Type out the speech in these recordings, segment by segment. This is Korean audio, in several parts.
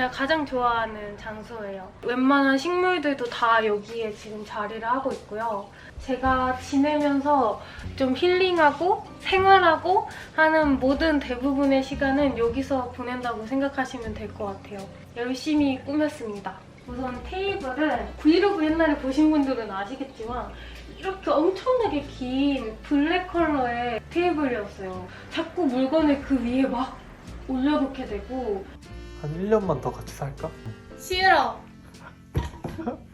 제가 가장 좋아하는 장소예요. 웬만한 식물들도 다 여기에 지금 자리를 하고 있고요. 제가 지내면서 좀 힐링하고 생활하고 하는 모든 대부분의 시간은 여기서 보낸다고 생각하시면 될 것 같아요. 열심히 꾸몄습니다. 우선 테이블은 브이로그 옛날에 보신 분들은 아시겠지만 이렇게 엄청나게 긴 블랙 컬러의 테이블이었어요. 자꾸 물건을 그 위에 막 올려놓게 되고 한 1년만 더 같이 살까? 싫어.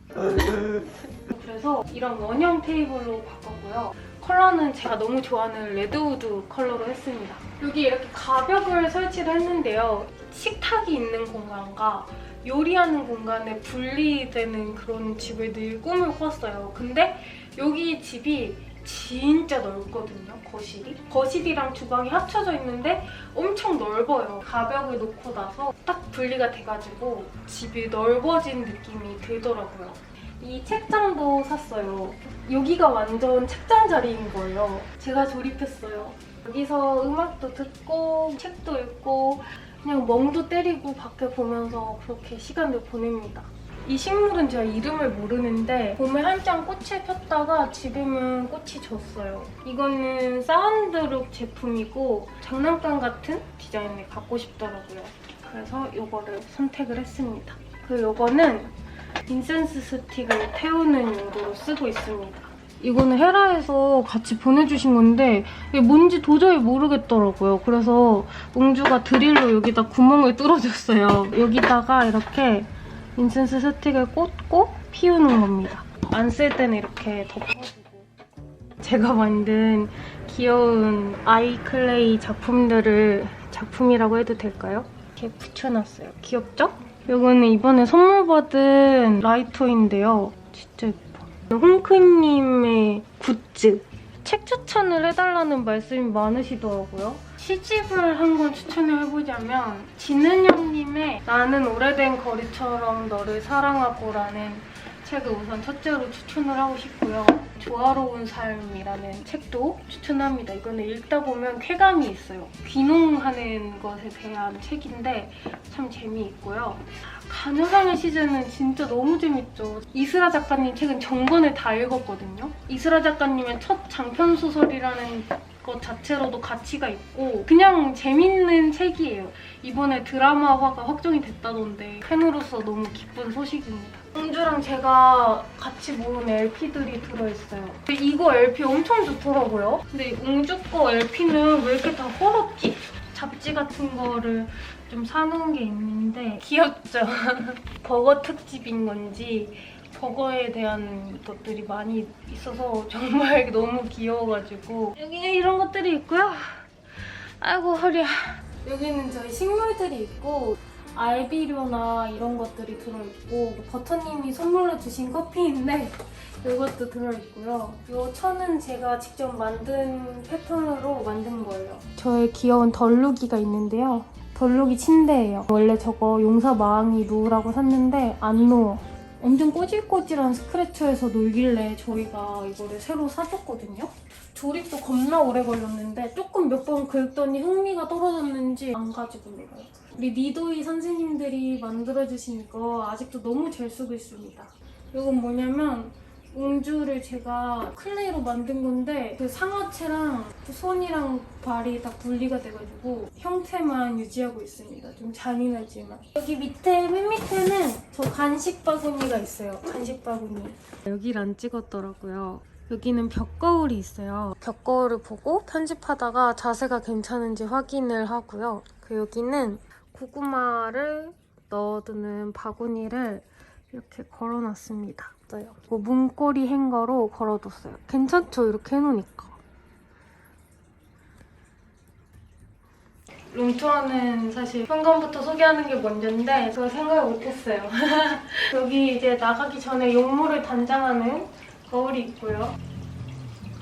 그래서 이런 원형 테이블로 바꿨고요. 컬러는 제가 너무 좋아하는 레드우드 컬러로 했습니다. 여기 이렇게 가벽을 설치를 했는데요. 식탁이 있는 공간과 요리하는 공간에 분리되는 그런 집을 늘 꿈을 꿨어요. 근데 여기 집이 진짜 넓거든요, 거실이. 거실이랑 주방이 합쳐져 있는데 엄청 넓어요. 가벽을 놓고 나서 딱 분리가 돼가지고 집이 넓어진 느낌이 들더라고요. 이 책장도 샀어요. 여기가 완전 책장 자리인 거예요. 제가 조립했어요. 여기서 음악도 듣고 책도 읽고 그냥 멍도 때리고 밖에 보면서 그렇게 시간을 보냅니다. 이 식물은 제가 이름을 모르는데 봄에 한창 꽃을 폈다가 지금은 꽃이 졌어요. 이거는 사운드룩 제품이고 장난감 같은 디자인을 갖고 싶더라고요. 그래서 이거를 선택을 했습니다. 그리고 이거는 인센스 스틱을 태우는 용도로 쓰고 있습니다. 이거는 헤라에서 같이 보내주신 건데 이게 뭔지 도저히 모르겠더라고요. 그래서 웅주가 드릴로 여기다 구멍을 뚫어줬어요. 여기다가 이렇게 인센스 스틱을 꽂고 피우는 겁니다. 안 쓸 때는 이렇게 덮어주고 제가 만든 귀여운 아이 클레이 작품들을 작품이라고 해도 될까요? 이렇게 붙여놨어요. 귀엽죠? 이거는 이번에 선물 받은 라이터인데요. 진짜 예뻐. 홍크님의 굿즈. 책 추천을 해달라는 말씀이 많으시더라고요. 시집을 한 권 추천을 해보자면 진은영님의 나는 오래된 거리처럼 너를 사랑하고라는 책을 우선 첫째로 추천을 하고 싶고요. 조화로운 삶이라는 책도 추천합니다. 이거는 읽다 보면 쾌감이 있어요. 귀농하는 것에 대한 책인데 참 재미있고요. 가녀상의 시즌은 진짜 너무 재밌죠. 이스라 작가님 책은 전권을 다 읽었거든요. 이스라 작가님의 첫 장편 소설이라는 것 자체로도 가치가 있고 그냥 재밌는 책이에요. 이번에 드라마화가 확정이 됐다던데 팬으로서 너무 기쁜 소식입니다. 공주랑 제가 같이 모은 LP들이 들어있어요. 이거 LP 엄청 좋더라고요. 근데 웅주 거 LP는 왜 이렇게 다 헐었지? 잡지 같은 거를 좀 사놓은 게 있는데 귀엽죠? 버거 특집인 건지 버거에 대한 것들이 많이 있어서 정말 너무 귀여워가지고 여기 이런 것들이 있고요. 아이고 허리야. 여기는 저희 식물들이 있고 알비료나 이런 것들이 들어있고 버터님이 선물로 주신 커피인데 이것도 들어있고요. 이 천은 제가 직접 만든 패턴으로 만든 거예요. 저의 귀여운 덜루기가 있는데요. 덜루기 침대예요. 원래 저거 용사 마왕이 놓으라고 샀는데 안 놓어. 엄청 꼬질꼬질한 스크래쳐에서 놀길래 저희가 이거를 새로 사줬거든요. 조립도 겁나 오래 걸렸는데 조금 몇 번 긁더니 흥미가 떨어졌는지 안 가지고 놀아요. 우리 니도이 선생님들이 만들어주신 이거 아직도 너무 잘 쓰고 있습니다. 이건 뭐냐면 웅주를 제가 클레이로 만든 건데 그 상하체랑 그 손이랑 발이 다 분리가 돼가지고 형태만 유지하고 있습니다. 좀 잔인하지만 여기 밑에 맨 밑에는 저 간식 바구니가 있어요. 간식 바구니 여기를 안 찍었더라고요. 여기는 벽거울이 있어요. 벽거울을 보고 편집하다가 자세가 괜찮은지 확인을 하고요. 그 여기는 고구마를 넣어두는 바구니를 이렇게 걸어놨습니다. 뭐 문고리 행거로 걸어뒀어요. 괜찮죠? 이렇게 해놓으니까. 룸투어는 사실 현관부터 소개하는 게 먼저인데 제가 생각을 못했어요. 여기 이제 나가기 전에 용모를 단장하는 거울이 있고요.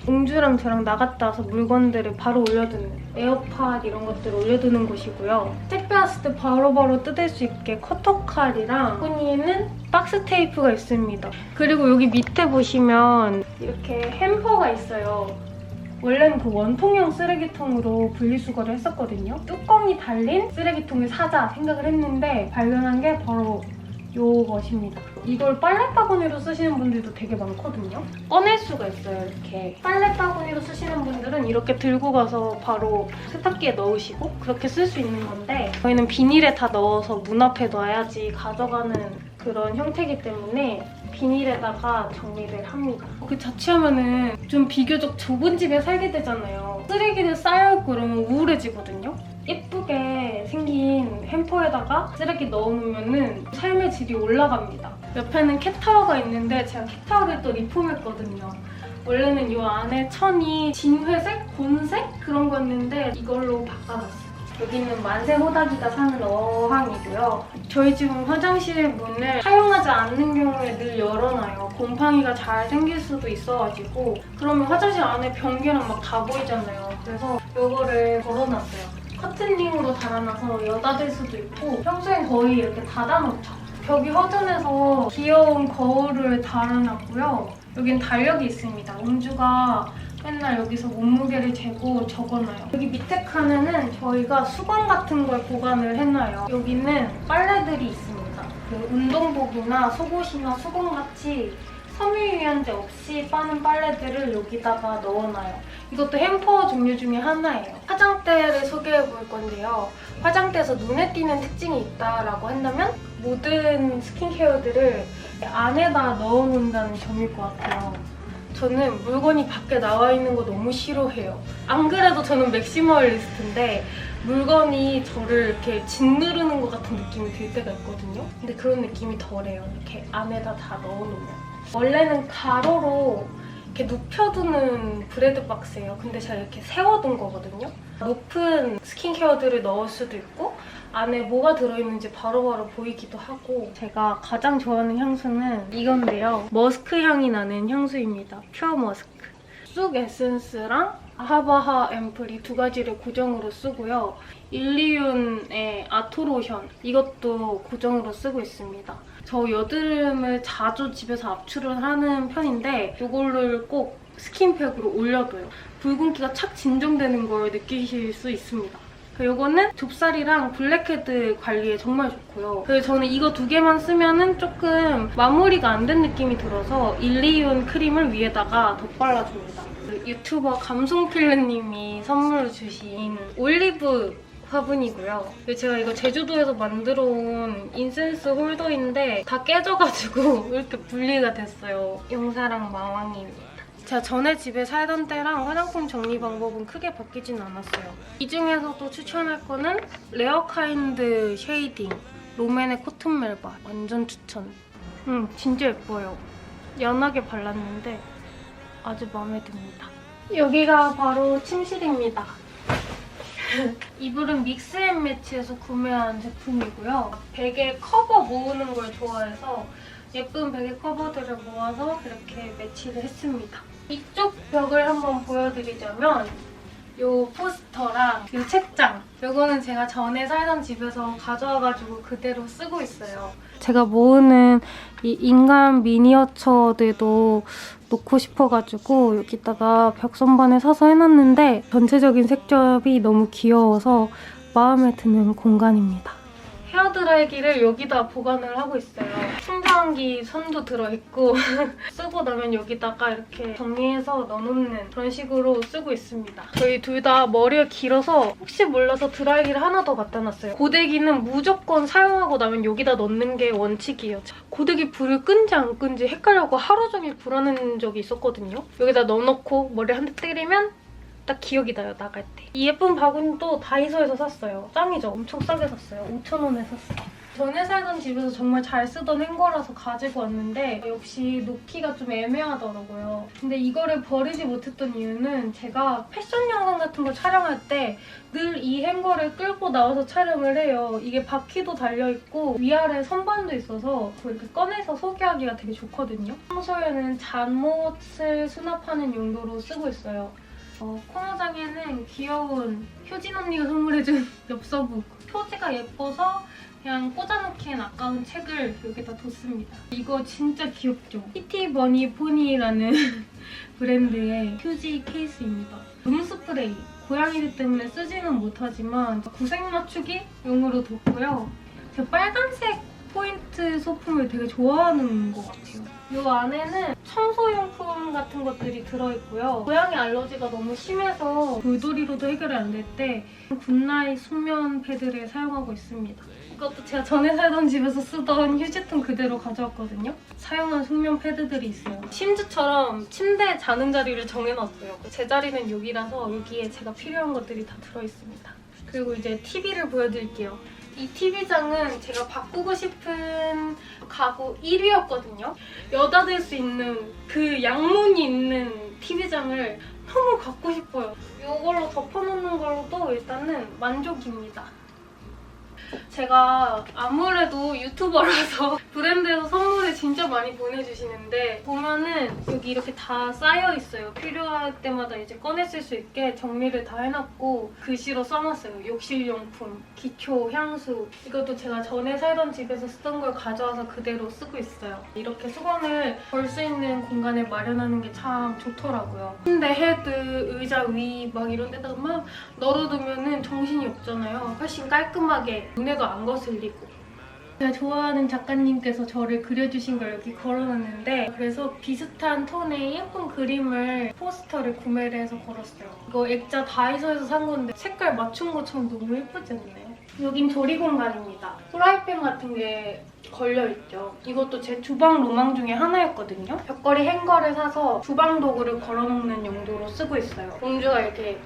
웅주랑 저랑 나갔다 와서 물건들을 바로 올려두는 에어팟 이런 것들을 올려두는 곳이고요. 택배 왔을 때 바로바로 뜯을 수 있게 커터칼이랑 코니에는 박스 테이프가 있습니다. 그리고 여기 밑에 보시면 이렇게 햄퍼가 있어요. 원래는 그 원통형 쓰레기통으로 분리수거를 했었거든요. 뚜껑이 달린 쓰레기통을 사자 생각을 했는데 발견한 게 바로 요것입니다. 이걸 빨래 바구니로 쓰시는 분들도 되게 많거든요. 꺼낼 수가 있어요, 이렇게. 빨래 바구니로 쓰시는 분들은 이렇게 들고 가서 바로 세탁기에 넣으시고 그렇게 쓸 수 있는 건데 저희는 비닐에 다 넣어서 문 앞에 놔야지 가져가는 그런 형태이기 때문에 비닐에다가 정리를 합니다. 그 자취하면은 좀 비교적 좁은 집에 살게 되잖아요. 쓰레기를 쌓여있고 그러면 우울해지거든요. 예쁘게 생긴 햄퍼에다가 쓰레기 넣어놓으면 삶의 질이 올라갑니다. 옆에는 캣타워가 있는데 제가 캣타워를 또 리폼했거든요. 원래는 이 안에 천이 진회색, 곤색 그런 거였는데 이걸로 바꿔놨어요. 여기는 만세 호다기가 사는 어항이고요. 저희 집은 화장실 문을 사용하지 않는 경우에 늘 열어놔요. 곰팡이가 잘 생길 수도 있어가지고 그러면 화장실 안에 변기랑 막 다 보이잖아요. 그래서 이거를 걸어놨어요. 커튼링으로 달아놔서 여닫을 수도 있고 평소엔 거의 이렇게 닫아놓죠. 벽이 허전해서 귀여운 거울을 달아놨고요. 여긴 달력이 있습니다. 음주가 맨날 여기서 몸무게를 재고 적어놔요. 여기 밑에 칸에는 저희가 수건 같은 걸 보관을 해놔요. 여기는 빨래들이 있습니다. 그 운동복이나 속옷이나 수건 같이 섬유유연제 없이 빠는 빨래들을 여기다가 넣어놔요. 이것도 햄퍼 종류 중에 하나예요. 화장대를 소개해 볼 건데요. 화장대에서 눈에 띄는 특징이 있다라고 한다면 모든 스킨케어들을 안에다 넣어놓는다는 점일 것 같아요. 저는 물건이 밖에 나와 있는 거 너무 싫어해요. 안 그래도 저는 맥시멀리스트인데 물건이 저를 이렇게 짓누르는 것 같은 느낌이 들 때가 있거든요. 근데 그런 느낌이 덜해요. 이렇게 안에다 다 넣어놓으면. 원래는 가로로 이렇게 눕혀두는 브레드 박스예요. 근데 제가 이렇게 세워둔 거거든요. 높은 스킨케어들을 넣을 수도 있고 안에 뭐가 들어있는지 바로 바로 보이기도 하고 제가 가장 좋아하는 향수는 이건데요. 머스크 향이 나는 향수입니다. 퓨어 머스크. 쑥 에센스랑 아하바하 앰플 이 두 가지를 고정으로 쓰고요. 일리윤의 아토로션 이것도 고정으로 쓰고 있습니다. 저 여드름을 자주 집에서 압출을 하는 편인데 이걸를 꼭 스킨팩으로 올려둬요. 붉은기가 착 진정되는 걸 느끼실 수 있습니다. 이거는 좁쌀이랑 블랙헤드 관리에 정말 좋고요. 그래서 저는 이거 두 개만 쓰면은 조금 마무리가 안 된 느낌이 들어서 일리온 크림을 위에다가 덧발라줍니다. 그 유튜버 감송필르님이 선물로 주신 올리브 화분이고요. 제가 이거 제주도에서 만들어 온 인센스 홀더인데 다 깨져가지고 이렇게 분리가 됐어요. 용사랑 마왕입니다. 제가 전에 집에 살던 때랑 화장품 정리 방법은 크게 바뀌진 않았어요. 이 중에서도 추천할 거는 레어카인드 쉐이딩 롬앤의 코튼 멜바 완전 추천. 음 진짜 예뻐요. 연하게 발랐는데 아주 마음에 듭니다. 여기가 바로 침실입니다. 이불은 믹스앤매치에서 구매한 제품이고요. 베개 커버 모으는 걸 좋아해서 예쁜 베개 커버들을 모아서 이렇게 매치를 했습니다. 이쪽 벽을 한번 보여드리자면 요 포스터랑 요 책장 요거는 제가 전에 살던 집에서 가져와가지고 그대로 쓰고 있어요. 제가 모으는 이 인간 미니어처들도 놓고 싶어가지고 여기다가 벽 선반에 사서 해놨는데 전체적인 색조합이 너무 귀여워서 마음에 드는 공간입니다. 헤어드라이기를 여기다 보관을 하고 있어요. 충전기 선도 들어있고 쓰고 나면 여기다가 이렇게 정리해서 넣어놓는 그런 식으로 쓰고 있습니다. 저희 둘 다 머리가 길어서 혹시 몰라서 드라이기를 하나 더 갖다 놨어요. 고데기는 무조건 사용하고 나면 여기다 넣는 게 원칙이에요. 고데기 불을 끈지 안 끈지 헷갈려고 하루 종일 불안한 적이 있었거든요. 여기다 넣어놓고 머리 한 대 때리면 딱 기억이 나요, 나갈 때. 이 예쁜 바구니도 다이소에서 샀어요. 짱이죠? 엄청 싸게 샀어요. 5,000원에 샀어요. 전에 살던 집에서 정말 잘 쓰던 행거라서 가지고 왔는데 역시 놓기가 좀 애매하더라고요. 근데 이거를 버리지 못했던 이유는 제가 패션 영상 같은 걸 촬영할 때 늘 이 행거를 끌고 나와서 촬영을 해요. 이게 바퀴도 달려있고 위아래 선반도 있어서 이렇게 꺼내서 소개하기가 되게 좋거든요. 평소에는 잠옷을 수납하는 용도로 쓰고 있어요. 어, 코너장에는 귀여운 효진 언니가 선물해준 엽서북. 표지가 예뻐서 그냥 꽂아놓기엔 아까운 책을 여기다 뒀습니다. 이거 진짜 귀엽죠? 피티 버니 포니라는 브랜드의 휴지 케이스입니다. 룸스프레이. 고양이들 때문에 쓰지는 못하지만 구색 맞추기 용으로 뒀고요. 제가 빨간색 포인트 소품을 되게 좋아하는 것 같아요. 이 안에는 청소용품 같은 것들이 들어있고요. 고양이 알러지가 너무 심해서 돌돌이로도 해결이 안 될 때 굿나잇 숙면 패드를 사용하고 있습니다. 이것도 제가 전에 살던 집에서 쓰던 휴지통 그대로 가져왔거든요. 사용한 숙면 패드들이 있어요. 심즈처럼 침대에 자는 자리를 정해놨어요. 제 자리는 여기라서 여기에 제가 필요한 것들이 다 들어있습니다. 그리고 이제 TV를 보여드릴게요. 이 TV장은 제가 바꾸고 싶은 가구 1위였거든요. 여닫을 수 있는 그 양문이 있는 TV장을 너무 갖고 싶어요. 이걸로 덮어놓는 걸로도 일단은 만족입니다. 제가 아무래도 유튜버라서 브랜드에서 선물을 진짜 많이 보내주시는데 보면은 여기 이렇게 다 쌓여 있어요. 필요할 때마다 이제 꺼내 쓸 수 있게 정리를 다 해놨고 글씨로 써놨어요. 욕실용품, 기초, 향수 이것도 제가 전에 살던 집에서 쓰던 걸 가져와서 그대로 쓰고 있어요. 이렇게 수건을 걸 수 있는 공간을 마련하는 게 참 좋더라고요. 침대 헤드, 의자 위 막 이런 데다가 막 널어두면은 정신이 없잖아요. 훨씬 깔끔하게 눈에도 안 거슬리고. 제가 좋아하는 작가님께서 저를 그려주신 걸 여기 걸어놨는데 그래서 비슷한 톤의 예쁜 그림을 포스터를 구매를 해서 걸었어요. 이거 액자 다이소에서 산 건데 색깔 맞춘 것처럼 너무 예쁘지 않나요? 여긴 조리 공간입니다. 프라이팬 같은 게 걸려있죠. 이것도 제 주방 로망 중에 하나였거든요. 벽걸이 행거를 사서 주방 도구를 걸어놓는 용도로 쓰고 있어요. 공주가 이렇게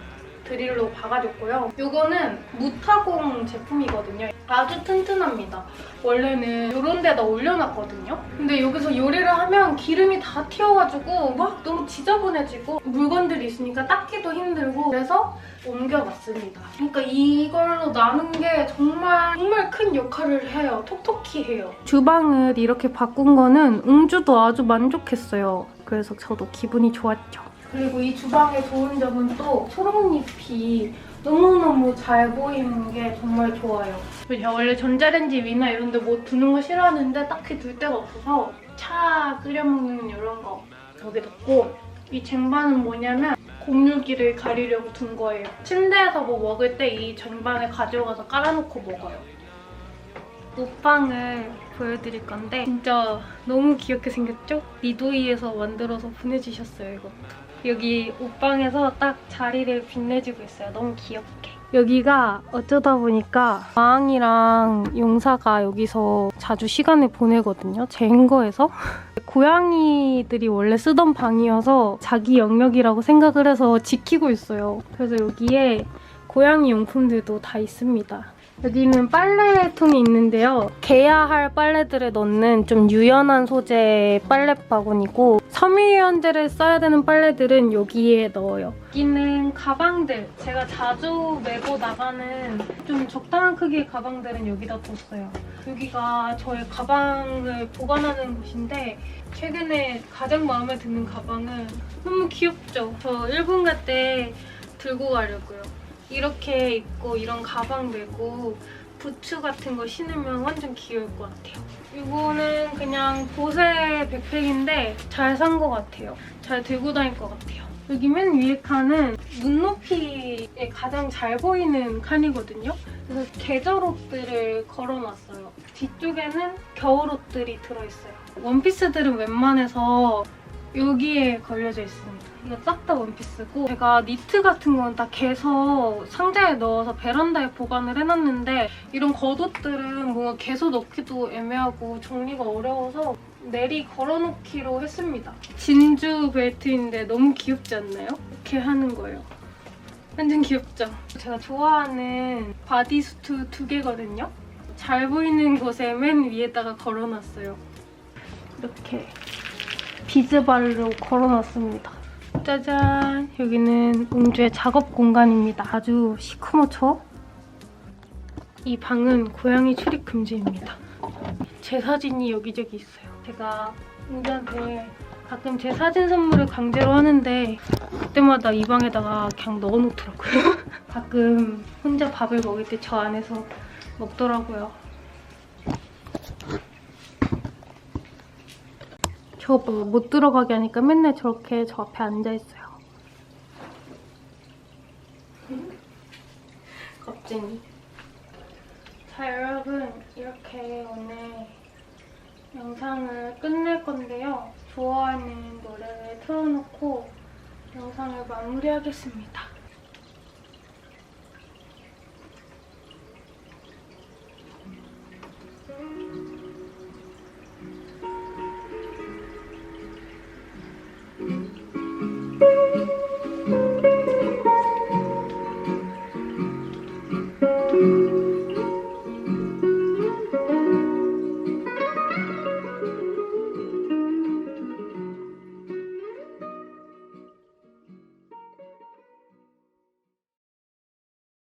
드릴로 박아줬고요. 이거는 무타공 제품이거든요. 아주 튼튼합니다. 원래는 이런 데다 올려놨거든요. 근데 여기서 요리를 하면 기름이 다 튀어가지고 막 너무 지저분해지고 물건들이 있으니까 닦기도 힘들고 그래서 옮겨놨습니다. 그러니까 이걸로 나눈 게 정말 정말 큰 역할을 해요. 톡톡히 해요. 주방을 이렇게 바꾼 거는 웅주도 아주 만족했어요. 그래서 저도 기분이 좋았죠. 그리고 이 주방의 좋은 점은 또 초록잎이 너무너무 잘 보이는 게 정말 좋아요. 제가 원래 전자레인지 위나 이런 데 뭐 두는 거 싫어하는데 딱히 둘 데가 없어서 차 끓여 먹는 이런 거 여기 넣고 이 쟁반은 뭐냐면 공유기를 가리려고 둔 거예요. 침대에서 뭐 먹을 때 이 쟁반에 가져가서 깔아놓고 먹어요. 옷방을 보여드릴 건데 진짜 너무 귀엽게 생겼죠? 니도이에서 만들어서 보내주셨어요 이것도 여기 옷방에서 딱 자리를 빛내주고 있어요. 너무 귀엽게. 여기가 어쩌다 보니까 마왕이랑 용사가 여기서 자주 시간을 보내거든요. 제 행거에서. 고양이들이 원래 쓰던 방이어서 자기 영역이라고 생각을 해서 지키고 있어요. 그래서 여기에 고양이 용품들도 다 있습니다 여기는 빨래통이 있는데요. 개야할 빨래들을 넣는 좀 유연한 소재의 빨래 바구니고 섬유유연제를 써야 되는 빨래들은 여기에 넣어요. 여기는 가방들. 제가 자주 메고 나가는 좀 적당한 크기의 가방들은 여기다 뒀어요. 여기가 저의 가방을 보관하는 곳인데 최근에 가장 마음에 드는 가방은 너무 귀엽죠? 저 일본 갈 때 들고 가려고요. 이렇게 입고 이런 가방 메고 부츠 같은 거 신으면 완전 귀여울 것 같아요. 이거는 그냥 보세 백팩인데 잘 산 것 같아요. 잘 들고 다닐 것 같아요. 여기 맨 위에 칸은 눈높이에 가장 잘 보이는 칸이거든요. 그래서 계절 옷들을 걸어놨어요. 뒤쪽에는 겨울 옷들이 들어있어요. 원피스들은 웬만해서 여기에 걸려져 있습니다. 이거 싹 다 원피스고 제가 니트 같은 건 다 개서 상자에 넣어서 베란다에 보관을 해놨는데 이런 겉옷들은 뭔가 개서 넣기도 애매하고 정리가 어려워서 내리 걸어놓기로 했습니다. 진주 벨트인데 너무 귀엽지 않나요? 이렇게 하는 거예요. 완전 귀엽죠? 제가 좋아하는 바디수트 두 개거든요. 잘 보이는 곳에 맨 위에다가 걸어놨어요. 이렇게 비즈발로 걸어놨습니다. 짜잔! 여기는 웅주의 작업 공간입니다. 아주 시커멓죠? 이 방은 고양이 출입 금지입니다. 제 사진이 여기저기 있어요. 제가 웅주한테 가끔 제 사진 선물을 강제로 하는데 그때마다 이 방에다가 그냥 넣어놓더라고요. 가끔 혼자 밥을 먹을 때 저 안에서 먹더라고요. 저거 봐, 못 들어가게 하니까 맨날 저렇게 저 앞에 앉아있어요. 겁쟁이. 자, 여러분. 이렇게 오늘 영상을 끝낼 건데요. 좋아하는 노래를 틀어놓고 영상을 마무리하겠습니다.